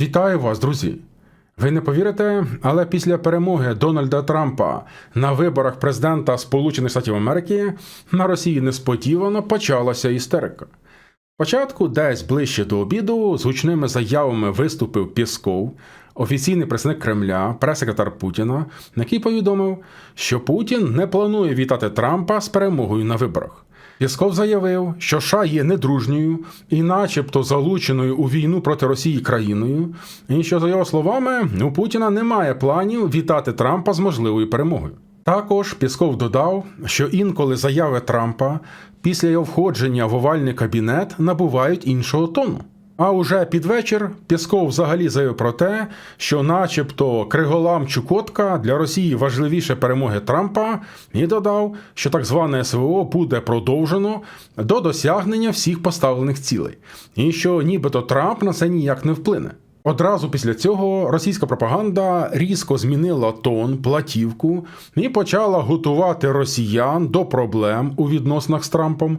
Вітаю вас, друзі! Ви не повірите, але після перемоги Дональда Трампа на виборах президента Сполучених Штатів Америки на Росії несподівано почалася істерика. Спочатку, десь ближче до обіду, з гучними заявами виступив Пісков, офіційний представник Кремля, прес-секретар Путіна, який повідомив, що Путін не планує вітати Трампа з перемогою на виборах. Пісков заявив, що США є недружньою і, начебто, залученою у війну проти Росії країною, і що, за його словами, у Путіна немає планів вітати Трампа з можливою перемогою. Також Пісков додав, що інколи заяви Трампа після його входження в овальний кабінет набувають іншого тону. А уже під вечір Пісков взагалі заявив про те, що, начебто, Криголам Чукотка для Росії важливіше перемоги Трампа, і додав, що так зване СВО буде продовжено до досягнення всіх поставлених цілей, і що нібито Трамп на це ніяк не вплине. Одразу після цього російська пропаганда різко змінила тон, платівку і почала готувати росіян до проблем у відносинах з Трампом.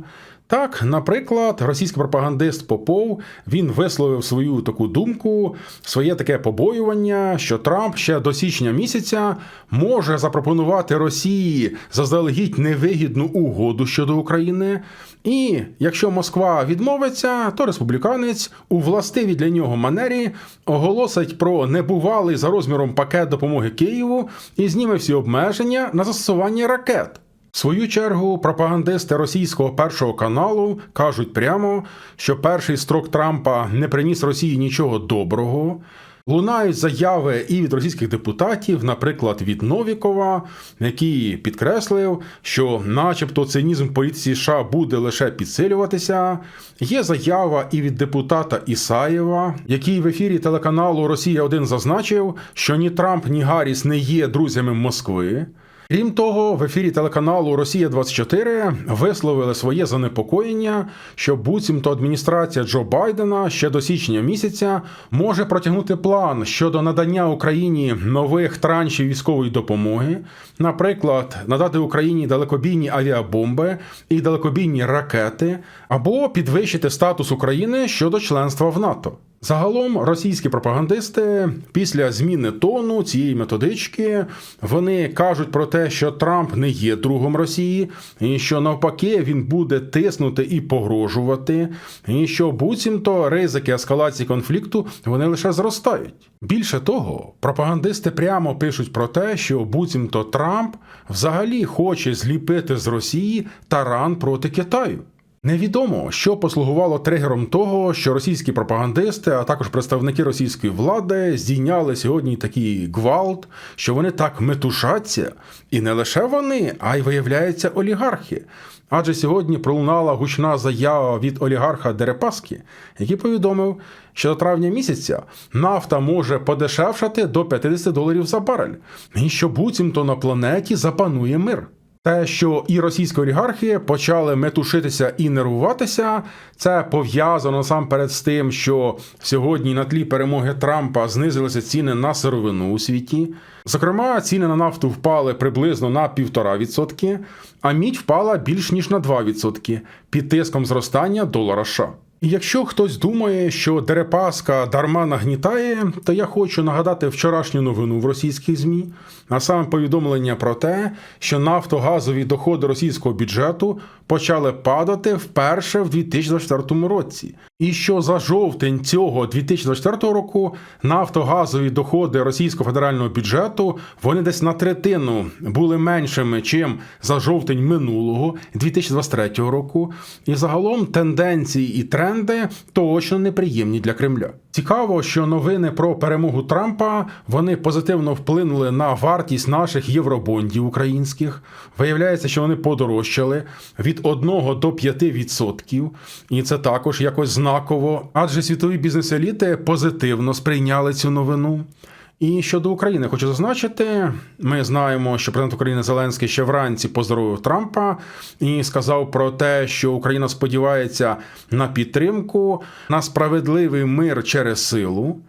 Так, наприклад, російський пропагандист Попов він висловив свою таку думку, своє таке побоювання, що Трамп ще до січня місяця може запропонувати Росії заздалегідь невигідну угоду щодо України. І якщо Москва відмовиться, то республіканець у властивій для нього манері оголосить про небувалий за розміром пакет допомоги Києву і зніме всі обмеження на застосування ракет. В свою чергу пропагандисти російського першого каналу кажуть прямо, що перший строк Трампа не приніс Росії нічого доброго. Лунають заяви і від російських депутатів, наприклад, від Новікова, який підкреслив, що, начебто, цинізм політиці США буде лише підсилюватися. Є заява і від депутата Ісаєва, який в ефірі телеканалу Росія 1 зазначив, що ні Трамп, ні Гарріс не є друзями Москви. Крім того, в ефірі телеканалу Росія 24 висловили своє занепокоєння, що буцімто адміністрація Джо Байдена ще до січня місяця може протягнути план щодо надання Україні нових траншів військової допомоги, наприклад, надати Україні далекобійні авіабомби і далекобійні ракети, або підвищити статус України щодо членства в НАТО. Загалом російські пропагандисти після зміни тону цієї методички вони кажуть про те, що Трамп не є другом Росії, і що навпаки він буде тиснути і погрожувати, і що буцімто ризики ескалації конфлікту вони лише зростають. Більше того, пропагандисти прямо пишуть про те, що буцімто Трамп взагалі хоче зліпити з Росії таран проти Китаю. Невідомо, що послугувало тригером того, що російські пропагандисти, а також представники російської влади здійняли сьогодні такий гвалт, що вони так метушаться, і не лише вони, а й виявляється олігархи. Адже сьогодні пролунала гучна заява від олігарха Дерипаски, який повідомив, що до травня місяця нафта може подешевшати до 50 доларів за барель, і що буцімто на планеті запанує мир. Те, що і російські олігархи почали метушитися і нервуватися, це пов'язано насамперед з тим, що сьогодні на тлі перемоги Трампа знизилися ціни на сировину у світі. Зокрема, ціни на нафту впали приблизно на 1,5%, а мідь впала більш ніж на 2% під тиском зростання долара США. Якщо хтось думає, що Дерипаска дарма нагнітає, то я хочу нагадати вчорашню новину в російських ЗМІ, а саме повідомлення про те, що нафтогазові доходи російського бюджету почали падати вперше в 2024 році. І що за жовтень цього 2024 року нафтогазові доходи російського федерального бюджету вони десь на третину були меншими, чим за жовтень минулого 2023 року. І загалом тенденції і тренди точно неприємні для Кремля. Цікаво, що новини про перемогу Трампа вони позитивно вплинули на вартість наших євробондів українських. Виявляється, що вони подорожчали від 1 до 5%. І це також якось знаково, адже світові бізнес-еліти позитивно сприйняли цю новину. І щодо України хочу зазначити, ми знаємо, що президент України Зеленський ще вранці поздоровив Трампа і сказав про те, що Україна сподівається на підтримку, на справедливий мир через силу.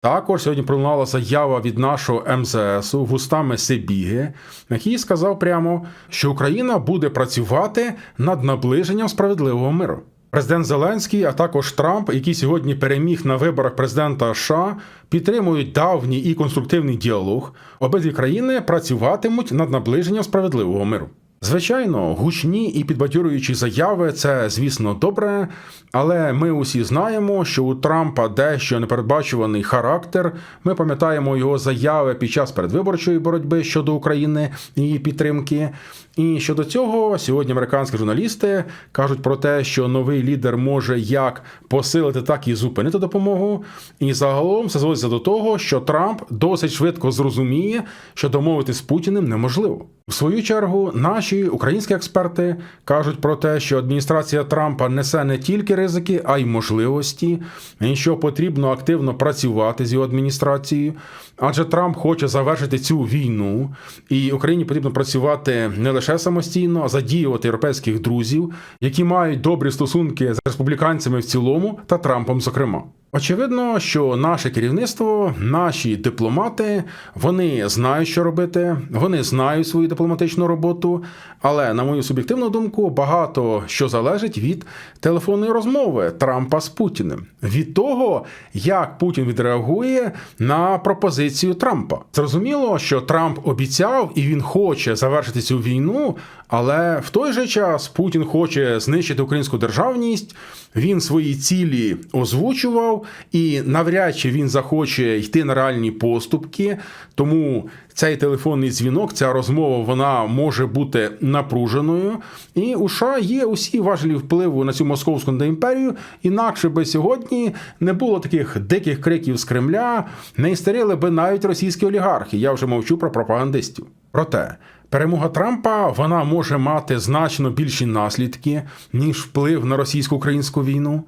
Також сьогодні пролунала заява від нашого МЗС вустами Сибіги, який сказав прямо, що Україна буде працювати над наближенням справедливого миру. Президент Зеленський, а також Трамп, який сьогодні переміг на виборах президента США, підтримують давній і конструктивний діалог. Обидві країни працюватимуть над наближенням справедливого миру. Звичайно, гучні і підбадьорюючі заяви це, звісно, добре, але ми усі знаємо, що у Трампа дещо непередбачуваний характер. Ми пам'ятаємо його заяви під час передвиборчої боротьби щодо України і її підтримки. І щодо цього, сьогодні американські журналісти кажуть про те, що новий лідер може як посилити, так і зупинити допомогу. І загалом все зводиться до того, що Трамп досить швидко зрозуміє, що домовитись з Путіним неможливо. В свою чергу, наші українські експерти кажуть про те, що адміністрація Трампа несе не тільки ризики, а й можливості, і що потрібно активно працювати з його адміністрацією, адже Трамп хоче завершити цю війну, і Україні потрібно працювати не лише самостійно, а задіювати європейських друзів, які мають добрі стосунки з республіканцями в цілому та Трампом, зокрема. Очевидно, що наше керівництво, наші дипломати, вони знають, що робити, вони знають свою дипломатичну роботу. Але, на мою суб'єктивну думку, багато що залежить від телефонної розмови Трампа з Путіним, від того, як Путін відреагує на пропозицію Трампа. Зрозуміло, що Трамп обіцяв і він хоче завершити цю війну, але в той же час Путін хоче знищити українську державність. Він свої цілі озвучував, і навряд чи він захоче йти на реальні поступки. Тому цей телефонний дзвінок, ця розмова, вона може бути напруженою. І у США є усі важелі впливу на цю московську імперію. Інакше би сьогодні не було таких диких криків з Кремля, не істерили би навіть російські олігархи. Я вже мовчу про пропагандистів. Проте. Перемога Трампа вона може мати значно більші наслідки ніж вплив на російсько-українську війну.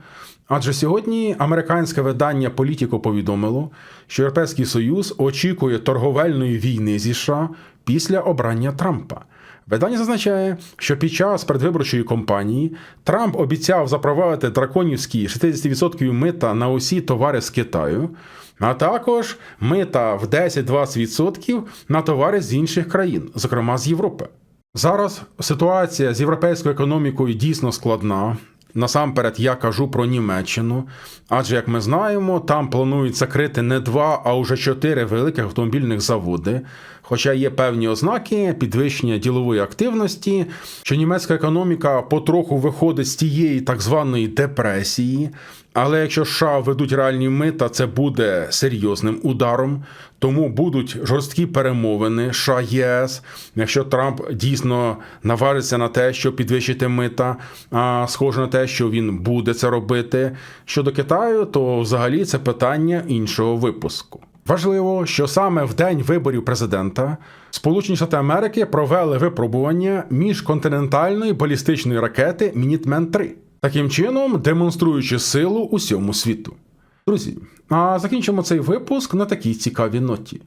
Адже сьогодні американське видання Політіко повідомило, що Європейський Союз очікує торговельної війни зі США після обрання Трампа. Видання зазначає, що під час передвиборчої кампанії Трамп обіцяв запровадити драконівські 60% мита на усі товари з Китаю, а також мита в 10-20% на товари з інших країн, зокрема з Європи. Зараз ситуація з європейською економікою дійсно складна. Насамперед я кажу про Німеччину, адже як ми знаємо, там планують закрити не два, а вже чотири великих автомобільних заводи. Хоча є певні ознаки підвищення ділової активності, що німецька економіка потроху виходить з тієї так званої депресії. Але якщо США ведуть реальні мита, це буде серйозним ударом. Тому будуть жорсткі перемовини США ЄС. Якщо Трамп дійсно наважиться на те, щоб підвищити мита, а схоже на те, що він буде це робити. Щодо Китаю, то взагалі це питання іншого випуску. Важливо, що саме в день виборів президента Сполучені Штати Америки провели випробування міжконтинентальної балістичної ракети Мінітмен 3 таким чином демонструючи силу усьому світу. Друзі, а закінчимо цей випуск на такій цікавій ноті.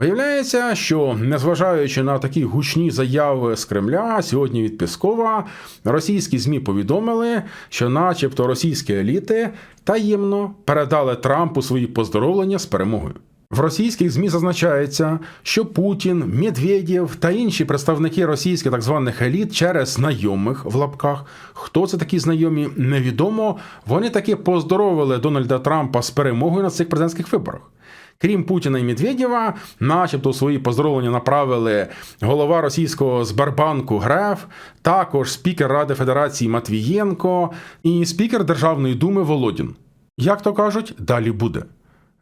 Виявляється, що незважаючи на такі гучні заяви з Кремля, сьогодні від Піскова, російські ЗМІ повідомили, що, начебто, російські еліти таємно передали Трампу свої поздоровлення з перемогою. В російських ЗМІ зазначається, що Путін, Медведєв та інші представники російських так званих еліт через знайомих в лапках. Хто це такі знайомі, невідомо. Вони таки поздоровили Дональда Трампа з перемогою на цих президентських виборах. Крім Путіна і Медведєва, начебто свої поздоровлення направили голова російського Сбербанку Греф, також спікер Ради Федерації Матвієнко і спікер Державної думи Володін. Як то кажуть, далі буде.